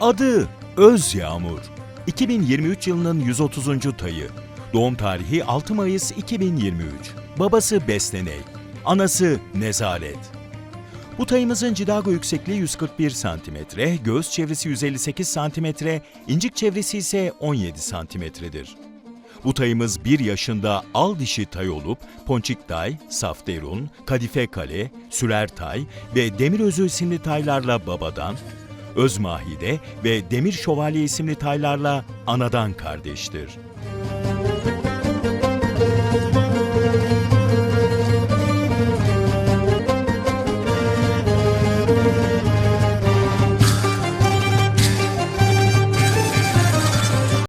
Adı Öz Yağmur. 2023 yılının 130. tayı. Doğum tarihi 6 Mayıs 2023. Babası Besleney. Anası Nezaret. Bu tayımızın cidago yüksekliği 141 cm, göğüs çevresi 158 cm, incik çevresi ise 17 cm'dir. Bu tayımız 1 yaşında al dişi tay olup Ponçik Tay, Safterun, Kadife Kale, Sürer Tay ve Demir Özü isimli taylarla babadan, Özmahide ve Demir Şövalye isimli taylarla anadan kardeştir.